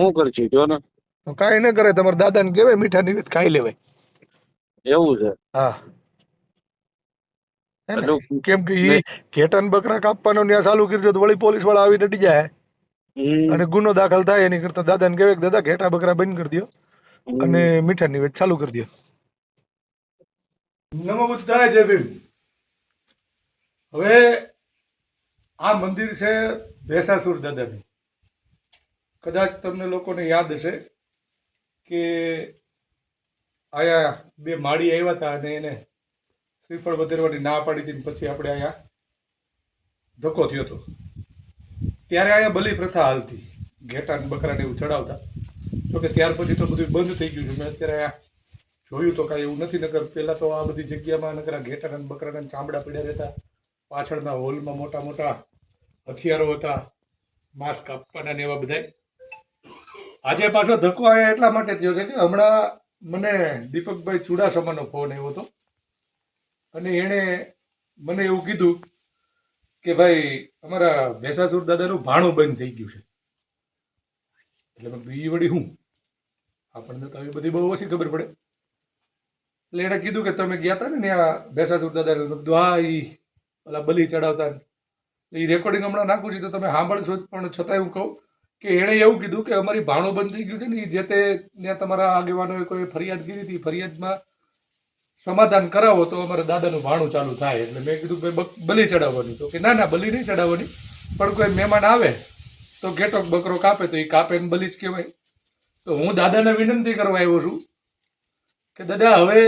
શું કરશું? જો ને. કાંઈ ન કરે તમારા દાદાને કેવાય મીઠા નિવેદ ખાઈ લેવાય. એવું છે. હા. ને? કેમ કે ઈ ઘેટન બકરા કાપવાનો ન્યા ચાલુ કર્યો તો વળી પોલીસવાળા આવીને અડી જાય. અને ગુનો દાખલ થાય એની કરતા દાદાને કહેવાય કે દાદા ઘેટા બકરા બંધ કરી દો અને મીઠા નિવેદ ચાલુ કરી દો નમો બુદ્ધાય જય ભીમ. હવે આ મંદિર છે ભેસાસુર દાદાનું. કદાચ તમને લોકોને યાદ હશે કે આયા બે માળી આવ્યા હતા અને એને શ્રીફળ વધેરવાની ના પાડી હતી પછી આપણે અહીંયા ધક્કો થયો હતો. ત્યારે અહીંયા બલિ પ્રથા હાલતી. ઘેટા ને બકરાને એવું ચડાવતા. તો કે ત્યાર પછી તો બધું બંધ થઈ ગયું છે. મેં અત્યારે આયા જોયું તો કાંઈ એવું નથી નગર પહેલાં તો આ બધી જગ્યામાં નગર આ ઘેટાના ને બકરાના ચામડા પડ્યા રહેતા. પાછળના હોલમાં મોટા મોટા હથિયારો હતા. માસ્ક કાપવાના ને એવા બધા આજે પાછો ધક્કો આવ્યા એટલા માટે થયો છે કે હમણાં મને દીપકભાઈ ચુડાસમાનો ફોન આવ્યો હતો. અને એણે મને એવું કીધું કે ભાઈ, અમારા ભેસાસુર દાદાનું ભાણું બંધ થઈ ગયું છે. એટલે મેં ઈ વળી હું? આપણને તો આવી બધી બહુ ઓછી ખબર પડે. એટલે એણે કીધું કે તમે ગયા હતા ને ત્યાં ભેસાસુર દાદા મેં કીધું, હા, ઈ ઓલા બલી ચડાવતા એ રેકોર્ડિંગ હમણાં નાખું છું તો તમે સાંભળશો પણ છતાંય હું કહું કે એણે એવું કીધું કે અમારી ભાણું બંધ થઈ ગયું છે ને જે તે ત્યાં તમારા આગેવાનોએ કોઈ ફરિયાદ કરી હતી ફરિયાદમાં સમાધાન કરાવો તો અમારા દાદાનું ભાણું ચાલુ થાય. એટલે મેં કીધું કે બલી ચડાવવાની. તો કે ના ના, બલી નહીં ચડાવવાની, પણ કોઈ મહેમાન આવે તો ઘેટો બકરો કાપે તો એ કાપે એમ બલી જ કહેવાય. તો હું દાદાને વિનંતી કરવા આવ્યો છું કે દાદા, હવે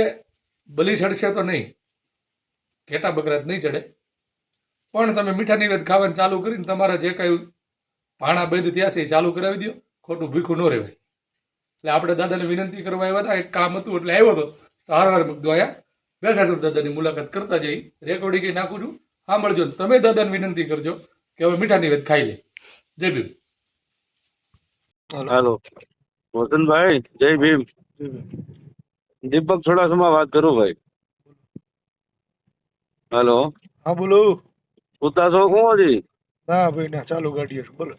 બલી ચડશે તો નહીં. ઘેટા બકરા જ નહીં ચડે. પણ તમે મીઠા નિવેદ ખાવાનું ચાલુ કરીને તમારા જે કાંઈ ભાણા બંધ થયા છે એ ચાલુ કરાવી દો ખોટું ભીખું ન રહેવાય. એટલે આપણે દાદાને વિનંતી કરવા આવ્યા હતા એક કામ હતું એટલે આવ્યો હતો તો હાર વાર મૂકતો અહીંયા બેસાસુર દાદાની મુલાકાત કરતા જઈ. રેકોર્ડિંગ નાખું છું. સાંભળજો મળજો તમે દાદાને વિનંતી કરજો કે હવે મીઠા નિવેદ ખાઈ લે. જય ભીમ. હાલો. વસંતભાઈ જય ભીમ. દીપક ચોડાસમા વાત કરું ભાઈ. હાલો. હા બોલો. સુતા છો કોણ હતી? ના ભાઈ ના ચાલુ ગાડી બોલો.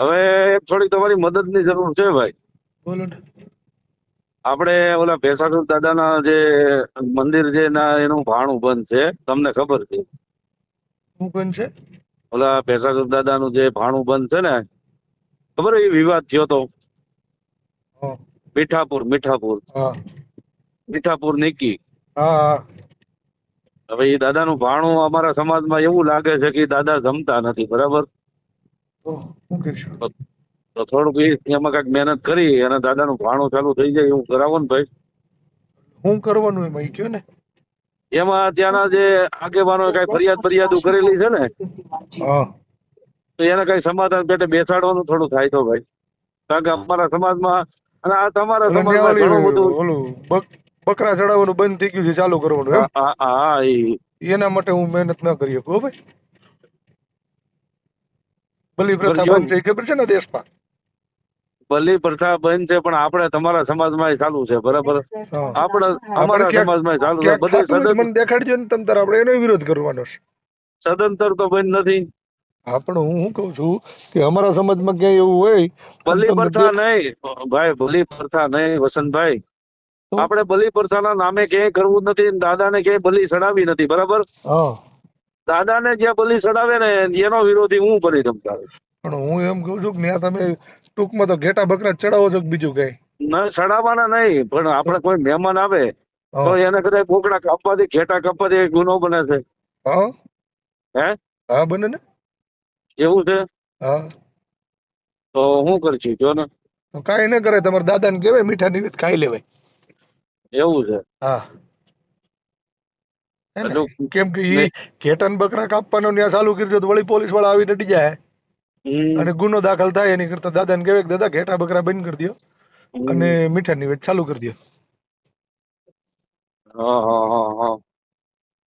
હવે થોડીક તમારી મદદની જરૂર છે ભાઈ. બોલો ને. આપણે ઓલા ભેસાસુર દાદાના જે મંદિર છે ના એનું ભાણું બંધ છે. તમને ખબર છે? શું બંધ છે? ઓલા ભેસાસુર દાદાનું જે ભાણું બંધ છે ને ખબર એ વિવાદ થયો તો? મીઠાપુર મીઠાપુર. હા. મીઠાપુર નિકી. હવે એ દાદાનું ભાણું અમારા સમાજમાં એવું લાગે છે કે દાદા જમતા નથી બરાબર? શું કરશું તો થોડુંક એ એમાં કાંઈક મહેનત કરી અને દાદાનું ભાણું ચાલુ થઈ જાય એવું કરાવો ને ભાઈ. શું કરવાનું એમાં એ કયો ને? એમાં ત્યાંના જે આગેવાનો કઈ ફરિયાદ ફરિયાદો કરેલી છે ને? તો એને કઈ સમાધાન પેટે બેસાડવાનું થોડું થાય તો ભાઈ. કારણ કે અમારા સમાજમાં અને આ તમારા સમાજમાં ઘણું બધું બકરા ચડાવવાનું બંધ થઈ ગયું છે ચાલુ કરવાનું હા હા એના માટે હું મહેનત ના કરી શકું ભાઈ. બલિ પ્રથા બંધ છે ખબર છે ને દેશમાં? બલી પ્રથા બંધ છે પણ આપણે તમારા સમાજમાં ચાલુ છે બરાબર? આપણે અમારા સમાજમાં ચાલુ છે બધું સદન મને દેખાડજો ને તમ તારે આપણે એનો વિરોધ કરવાનો છે. સદંતર તો બંધ નથી. હા પણ હું શું કહું છું કે અમારા સમાજમાં ક્યાંય એવું હોય અને પ્રથા નહીં ભાઈ બલી પ્રથા નહીં વસંતભાઈ? આપણે બલી પ્રથાના નામે ક્યાંય કરવું નથી દાદાને ક્યાંય બલી ચડાવી નથી બરાબર? હા. દાદાને જ્યાં બલિ ચડાવે ને એનો વિરોધી હું કરી તમતા પણ હું એમ કહું છું કે ત્યાં તમે ટૂંકમાં તો ઘેટા બકરા ચડાવો છો બીજું કઈ? ના ચડાવવાના નહીં પણ આપણે કોઈ મહેમાન આવે તો એને કદાચ બોકડા કાપવાથી ઘેટા કાપવાથી ગુનો બને છે. હા? હે? બને ને? એવું છે? હા. તો હું કરશું જો ને. કાઈ ન કરે તમારા દાદાને કેવાય મીઠા નિવેદ ખાઈ લેવાય. એવું છે. હા. ને? કેમ કે ઈ ઘેટા ને બકરા કાપવાનો ત્યાં ચાલુ કર્યો તો વળી પોલીસવાળા આવીને અડી જાય. અને ગુનો દાખલ થાય એની કરતા દાદાને કહેવાય કે દાદા ઘેટા બકરા બંધ કરી દો. અને મીઠા વેચ ચાલુ કરી દો હા હા હા હા.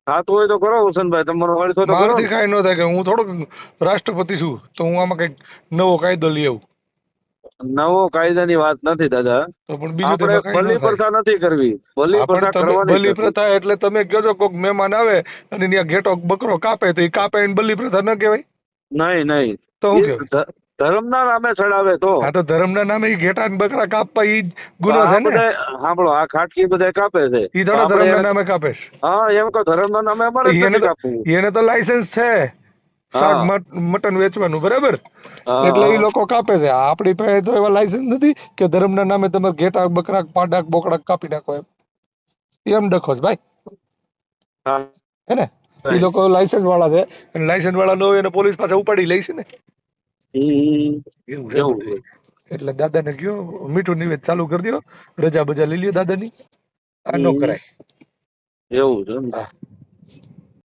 થતું હોય તો કરો વસંતભાઈ તમારો વાળી તો મારાથી કાંઈ ન થાય કે હું થોડોક રાષ્ટ્રપતિ છું તો હું આમાં કંઈક નવો કાયદો લઈ આવું. નવો કાયદાની વાત નથી દાદા. તો પણ બીજું આપણે બલી પ્રથા નથી કરવી. બલી પ્રથા કરવાની બલિ પ્રથા એટલે તમે કહો છો કોક મહેમાન આવે અને ત્યાં ઘેટો બકરો કાપે તો એ કાપે એને બલિ પ્રથા ન કહેવાય? નહીં નહીં. તો હું કહેવાય? ધર્મના નામે ચડાવે તો. હા તો ધર્મના નામે ઈ ઘેટા ને બકરા કાપવા ઈ ગુનો છે ને? સાંભળો આ ખાટકી બધા કાપે છે. ઈ ધર્મના નામે કાપે છે. હા એમ કહો ધર્મના નામે અમારે એને તો લાયસન્સ છે. શાક મટન વેચવાનું બરાબર? એટલે એ લોકો કાપે છે. આપણી પાસે તો એવા લાયસન્સ નથી કે ધર્મ ના નામે તમારે ઘેટા બકરા પાડા બોકડા કાપી નાખો એમ. એમ ડખો છે ભાઈ. હે. ને? એ લોકો લાયસન્સ વાળા છે. અને લાયસન્સ વાળા નો હોય એને પોલીસ પાસે ઉપાડી લે છે ને. એટલે એવું ને કયો મીઠું નિવેદ ચાલુ કરી દો રજા બજા લઈ લ્યો દાદા ની આ ન કરાય. એવું છે.